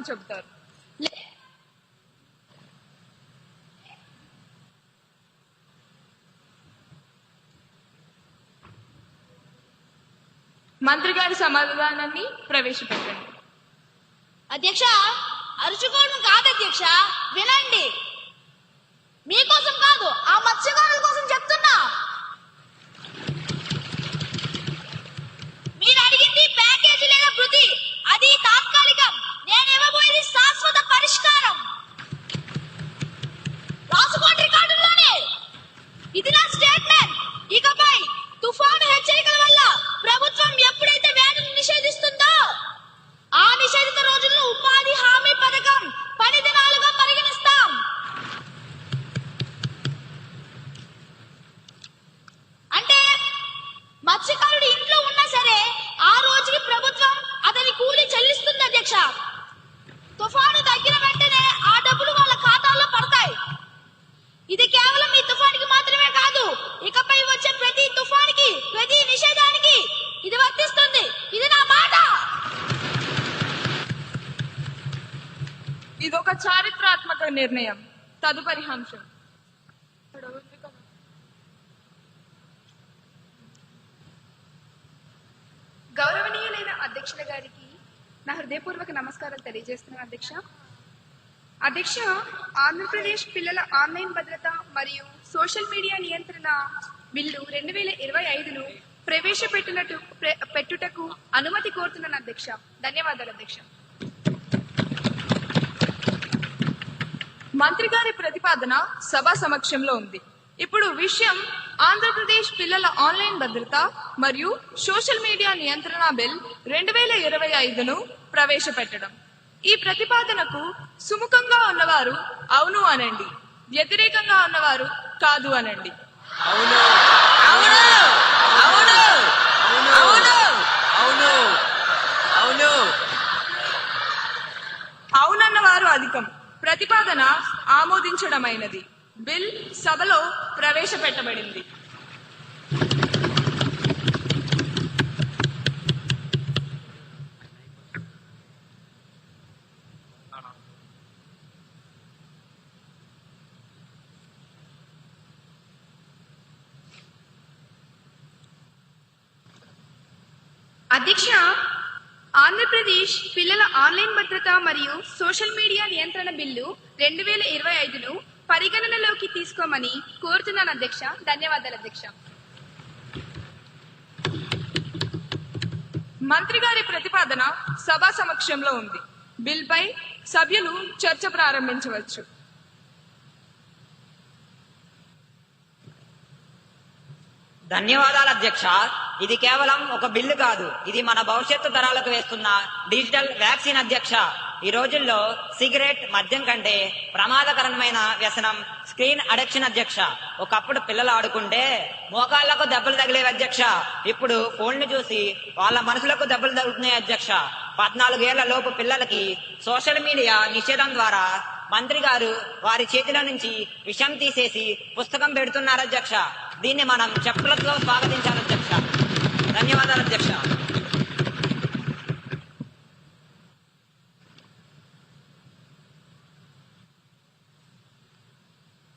అని చెప్తారు మంత్రి గారి సమాధానాన్ని ప్రవేశపెట్టండి. అధ్యక్ష అరుచుకోవడం కాదు అధ్యక్ష. వినండి. మీకోసం కాదు. నిర్ణయం. తదుపరి అంశం. గౌరవనీయులైన అధ్యక్షుల గారికి నా హృదయపూర్వక నమస్కారం తెలియజేస్తున్నాను అధ్యక్ష. అధ్యక్ష ఆంధ్రప్రదేశ్ పిల్లల ఆన్లైన్ భద్రత మరియు సోషల్ మీడియా నియంత్రణ బిల్లు రెండు వేల ఇరవై ఐదును ప్రవేశపెట్టినట్టు పెట్టుటకు అనుమతి కోరుతున్నాను అధ్యక్ష. ధన్యవాదాలు అధ్యక్ష. మంత్రి గారి ప్రతిపాదన సభ సమక్షంలో ఉంది. ఇప్పుడు విషయం ఆంధ్రప్రదేశ్ పిల్లల ఆన్లైన్ భద్రత మరియు సోషల్ మీడియా నియంత్రణ బిల్ రెండు వేల ఇరవై ఐదును ప్రవేశపెట్టడం. ఈ ప్రతిపాదనకు సుముఖంగా ఉన్నవారు అవును అనండి. వ్యతిరేకంగా ఉన్నవారు కాదు అనండి. అవును. అవును. అవును. అవును. అవును. అవును. అవునన్న వారు అధికం. ప్రతిపాదన ఆమోదించడమైనది. బిల్ సభలో ప్రవేశపెట్టబడింది. అధ్యక్ష ఆంధ్రప్రదేశ్ పిల్లల ఆన్లైన్ భద్రత మరియు సోషల్ మీడియా నియంత్రణ బిల్లు రెండు వేల ఇరవై ఐదును పరిగణనలోకి తీసుకోమని కోరుతున్నాను అధ్యక్ష. ధన్యవాదాలు అధ్యక్ష. మంత్రి గారి ప్రతిపాదన సభ సమక్షంలో ఉంది. బిల్ పై సభ్యులు చర్చ ప్రారంభించవచ్చు. ధన్యవాదాలు అధ్యక్ష. ఇది కేవలం ఒక బిల్లు కాదు. ఇది మన భవిష్యత్తు తరాలకు వేస్తున్న డిజిటల్ వ్యాక్సిన్ అధ్యక్ష. ఈ రోజుల్లో సిగరెట్ మద్యం కంటే ప్రమాదకరమైన వ్యసనం స్క్రీన్ అడిక్షన్ అధ్యక్ష. ఒకప్పుడు పిల్లలు ఆడుకుంటే మోకాళ్ళకు దెబ్బలు తగిలేవి అధ్యక్ష. ఇప్పుడు ఫోన్లు చూసి వాళ్ళ మనసులకు దెబ్బలు తగులుతున్నాయి అధ్యక్ష. పద్నాలుగేళ్ళ లోపు పిల్లలకి సోషల్ మీడియా నిషేధం ద్వారా మంత్రి గారు వారి చేతిలో నుంచి విషం తీసేసి పుస్తకం పెడుతున్నారు అధ్యక్ష. దీన్ని మనం చెప్పులతో స్వాగతించాలి ధన్యవాదాలు అధ్యక్ష.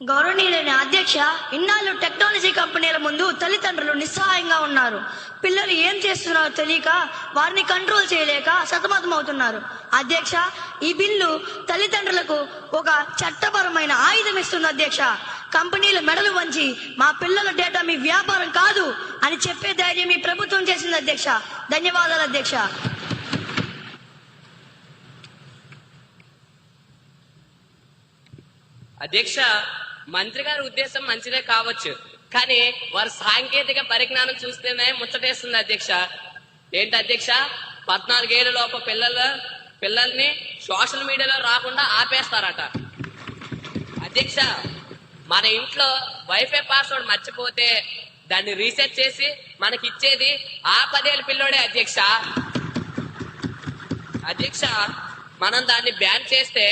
గౌరవనీయులైన అధ్యక్ష ఇన్నాళ్ళు టెక్నాలజీ కంపెనీల ముందు తల్లిదండ్రులు నిస్సహాయంగా ఉన్నారు. పిల్లలు ఏం చేస్తున్నారో తెలియక వారిని కంట్రోల్ చేయలేక సతమతమవుతున్నారు. అధ్యక్ష ఈ బిల్లు తల్లిదండ్రులకు ఒక చట్టపరమైన ఆయుధం ఇస్తుంది అధ్యక్ష. కంపెనీలు మెడలు వంచి మా పిల్లల డేటా మీ వ్యాపారం కాదు అని చెప్పే ధైర్యం మీ ప్రభుత్వం చేసింది అధ్యక్ష. ధన్యవాదాలు అధ్యక్ష. అధ్యక్ష మంత్రి గారి ఉద్దేశం మంచిదే కావచ్చు కానీ వారి సాంకేతిక పరిజ్ఞానం చూస్తేనే ముచ్చటేస్తుంది అధ్యక్ష. ఏంటి అధ్యక్ష? పద్నాలుగేళ్ళ లోపు పిల్లల పిల్లల్ని సోషల్ మీడియాలో రాకుండా ఆపేస్తారట. అధ్యక్ష మన ఇంట్లో వైఫై పాస్వర్డ్ మర్చిపోతే దాన్ని రీసెట్ చేసి మనకి ఇచ్చేది ఆ పదేళ్ళ పిల్లోడే అధ్యక్ష. అధ్యక్ష మనం దాన్ని బ్యాన్ చేస్తే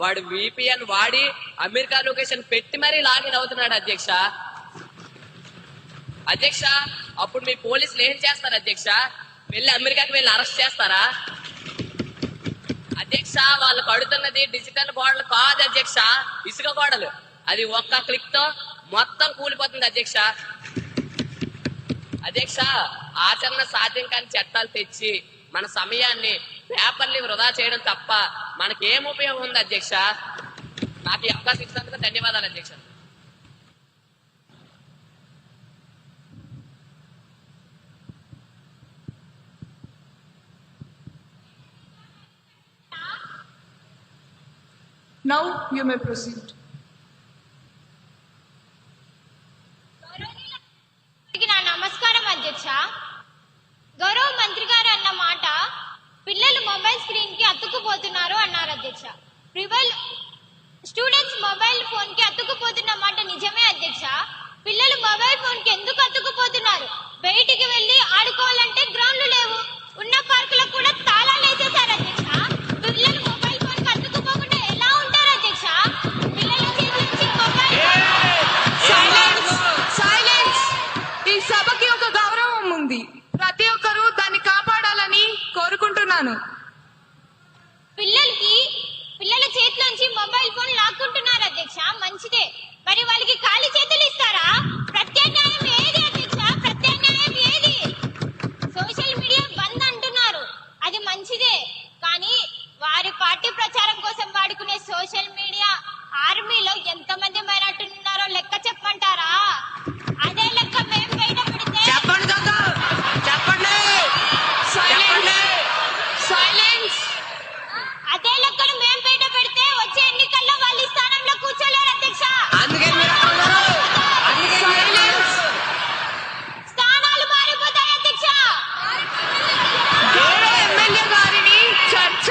వాడు విపిఎన్ వాడి అమెరికా లొకేషన్ పెట్టి మరీ లాగిన్ అవుతున్నాడు అధ్యక్ష. అధ్యక్ష అప్పుడు మీ పోలీసులు ఏం చేస్తారు అధ్యక్ష? వెళ్ళి అమెరికాకి వెళ్ళి అరెస్ట్ చేస్తారా? అధ్యక్ష వాళ్ళు కడుతున్నది డిజిటల్ గోడలు కాదు అధ్యక్ష ఇసుక గోడలు. అది ఒక్క క్లిక్తో మొత్తం కూలిపోతుంది అధ్యక్ష. అధ్యక్ష ఆచరణ సాధ్యం కాని చట్టాలు తెచ్చి మన సమయాన్ని పేపర్ని వృధా చేయడం తప్ప మనకేం ఉపయోగం ఉంది అధ్యక్ష? నాకు ఈ అవకాశం ఇచ్చినందుకు ధన్యవాదాలు అధ్యక్ష. Now you may proceed. అందరికీ నా నమస్కారం అధ్యక్ష గౌరవ మంత్రి గారు అన్న మాట పిల్లలు మొబైల్ స్క్రీన్కి అతుక్కుపోతున్నారు అన్నారు అధ్యక్ష ప్రివల్ స్టూడెంట్స్ మొబైల్ ఫోన్కి అతుక్కుపోతున్న మాట నిజమే అధ్యక్ష. పిల్లలు మొబైల్ ఫోన్కి ఎందుకు అతుక్కుపోతున్నారు? బయటికి వెళ్ళి ఆడుకోవాలంటే గ్రౌండ్లు లేవు. ఉన్న పార్కులకు కూడా తాళాలు వేసేశారు అధ్యక్ష. పిల్లలు మొబైల్ ఫోన్కి అతుక్కుపోకుండా ఎలా ఉంటారు అధ్యక్ష? పిల్లల చేతి నుంచి మొబైల్ సైలెన్స్! సైలెన్స్! ఈ సభకి ఒక గౌరవం ఉంది. ప్రతి ఒక్కరూ దాన్ని కాపాడాలని కోరుకుంటున్నాను పిల్లలకి పిల్లల చేతిలోంచి మొబైల్ ఫోన్ లాక్కుంటున్నారు అధ్యక్ష. మంచిదే. మరి వాళ్ళకి ఖాళీ చేతులు ఇస్తారా? ప్రత్యేక ఏది అధ్యక్ష ప్రత్యామ్నాయం ఏది సోషల్ మీడియా బంద్ అంటున్నారు అది మంచిదే కానీ వారి పార్టీ ప్రచారం కోసం వాడుకునే సోషల్ మీడియా ఆర్మీలో ఎంతమంది మైనార్టీలు ఉన్నారో లెక్క చెప్పమంటారా అదే లెక్క మేము బయట పెడితే చెప్పండి దొంగ చెప్పండి సైలెన్స్ సైలెన్స్ అదే లెక్కను మేము బయట పెడితే వచ్చే ఎన్నికల్లో వాళ్ళు ఈ స్థానంలో కూర్చోలేరు అధ్యక్ష అందుకే మీరు అక్కడ ఉన్నారు అందుకే మీరు అక్కడ ఉన్నారు. స్థానాలు మారిపోతాయి అధ్యక్ష గౌరవ ఎమ్మెల్యే గారిని చర్చ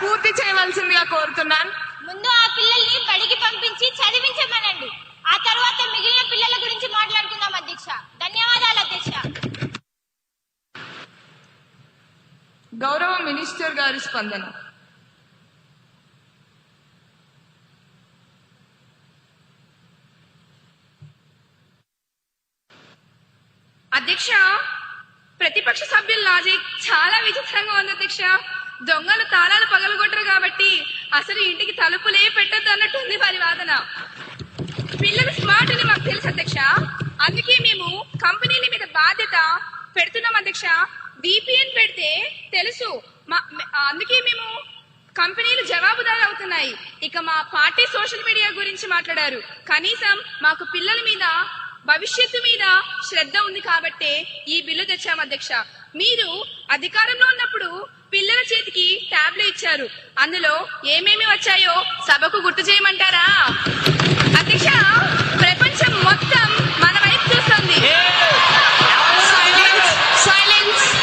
పూర్తి చేయవలసిందిగా కోరుతున్నాను ముందు ఆ పిల్లల్ని బడికి పంపించి చదివించమనండి ఆ తర్వాత మిగిలిన పిల్లల గురించి మాట్లాడుకుందాం అధ్యక్ష ధన్యవాదాలు అధ్యక్ష గౌరవ మినిస్టర్ గారి స్పందన. అధ్యక్ష ప్రతిపక్ష సభ్యుల లాజిక్ చాలా విచిత్రంగా ఉంది అధ్యక్ష. దొంగలు తాళాలు పగలగొట్టరు కాబట్టి అసలు ఇంటికి తలుపులే పెట్టద్దు అన్నట్టుంది వారి వాదన. పిల్లలు స్మార్ట్ అని మాకు తెలుసు అధ్యక్ష. అందుకే మేము కంపెనీల మీద బాధ్యత పెడుతున్నాం అధ్యక్ష. విపిఎన్ పెడితే తెలుసు. మా- అందుకే మేము కంపెనీలు జవాబుదారు అవుతున్నాయి ఇక మా పార్టీ సోషల్ మీడియా గురించి మాట్లాడారు. కనీసం మాకు పిల్లల మీద భవిష్యత్తు మీద శ్రద్ధ ఉంది కాబట్టే ఈ బిల్లు తెచ్చాం అధ్యక్ష. మీరు అధికారంలో ఉన్నప్పుడు పిల్లల చేతికి ట్యాబ్లు ఇచ్చారు. అందులో ఏమేమి వచ్చాయో సభకు గుర్తు చేయమంటారా? అధ్యక్ష ప్రపంచం మొత్తం మన వైపు చూస్తుంది సైలెన్స్ సైలెన్స్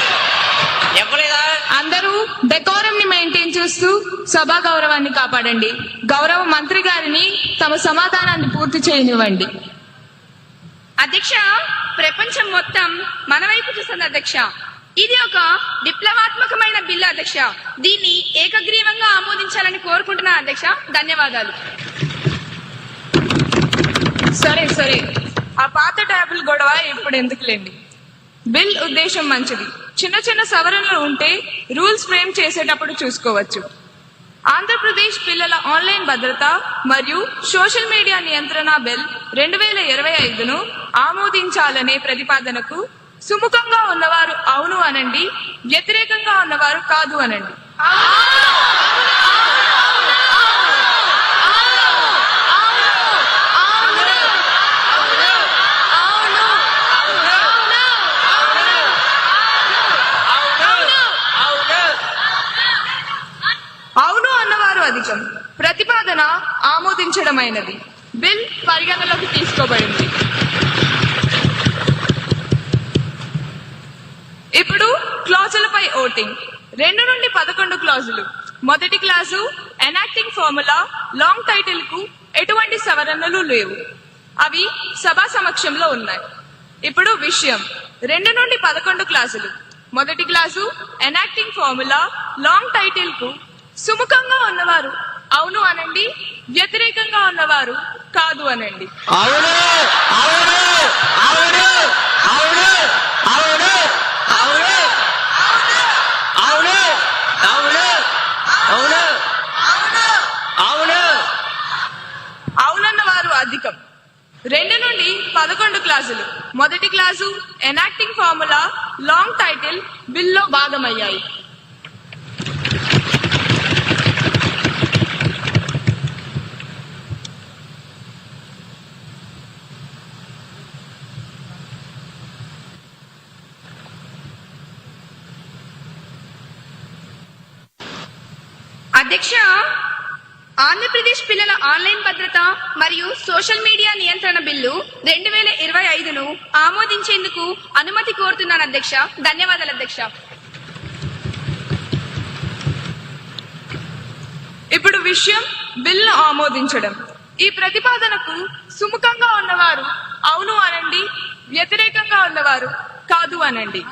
ఇవ్వలేదా అందరూ డెకోరం ని మెయింటైన్ చేస్తూ సభా గౌరవాన్ని కాపాడండి. గౌరవ మంత్రి గారిని తమ సమాధానాన్ని పూర్తి చేయనివ్వండి. అధ్యక్ష ప్రపంచం మొత్తం మన వైపు చూస్తుంది అధ్యక్ష. ఇది ఒక విప్లవాత్మకమైన బిల్లు అధ్యక్ష. దీన్ని ఏకగ్రీవంగా ఆమోదించాలని కోరుకుంటున్నాను అధ్యక్ష. ధన్యవాదాలు. సరే సరే. ఆ పాత ట్యాబుల్ గొడవ ఇప్పుడు ఎందుకులేండి? బిల్ ఉద్దేశం మంచిది. చిన్న చిన్న సవరణలు ఉంటే రూల్స్ ఫ్రేమ్ చేసేటప్పుడు చూసుకోవచ్చు. ఆంధ్రప్రదేశ్ పిల్లల ఆన్లైన్ భద్రత మరియు సోషల్ మీడియా నియంత్రణ బిల్ రెండు వేల ఇరవై ఐదును ఆమోదించాలనే ప్రతిపాదనకు సుముఖంగా ఉన్నవారు అవును అనండి వ్యతిరేకంగా ఉన్నవారు కాదు అనండి అవును అధికం. ప్రతిపాదన ఆమోదించడమైనది. బిల్ పరిగణలోకి తీసుకోబడింది. ఇప్పుడు క్లాజులపై ఓటింగ్. రెండు నుండి పదకొండు క్లాజులు. మొదటి క్లాజు ఎనాక్టింగ్ ఫార్ములా లాంగ్ టైటిల్కు ఎటువంటి సవరణలు లేవు. అవి సభా సమక్షంలో ఉన్నాయి. ఇప్పుడు విషయం. రెండు నుండి పదకొండు క్లాసులు మొదటి క్లాసు ఎనాక్టింగ్ ఫార్ములా లాంగ్ టైటిల్కు సుముఖంగా ఉన్నవారు. అవును అనండి. వ్యతిరేకంగా ఉన్నవారు కాదు అనండి. అవును అవును అవును అవును అవును అవును అవును అవును అవును అధికం. రెండు నుండి పదకొండు క్లాసులు. మొదటి class enacting formula long title బిల్లో భాగమయ్యాయి. అధ్యక్ష ఆంధ్రప్రదేశ్ పిల్లల ఆన్లైన్ భద్రత మరియు సోషల్ మీడియా నియంత్రణ బిల్లు రెండు వేల ఇరవై ఐదును ఆమోదించేందుకు అనుమతి కోరుతున్నాను అధ్యక్ష. ధన్యవాదాలు అధ్యక్ష. ఇప్పుడు విషయం బిల్లు ఆమోదించడం. ఈ ప్రతిపాదనకు సుముఖంగా ఉన్నవారు అవును అనండి వ్యతిరేకంగా ఉన్నవారు కాదు అనండి.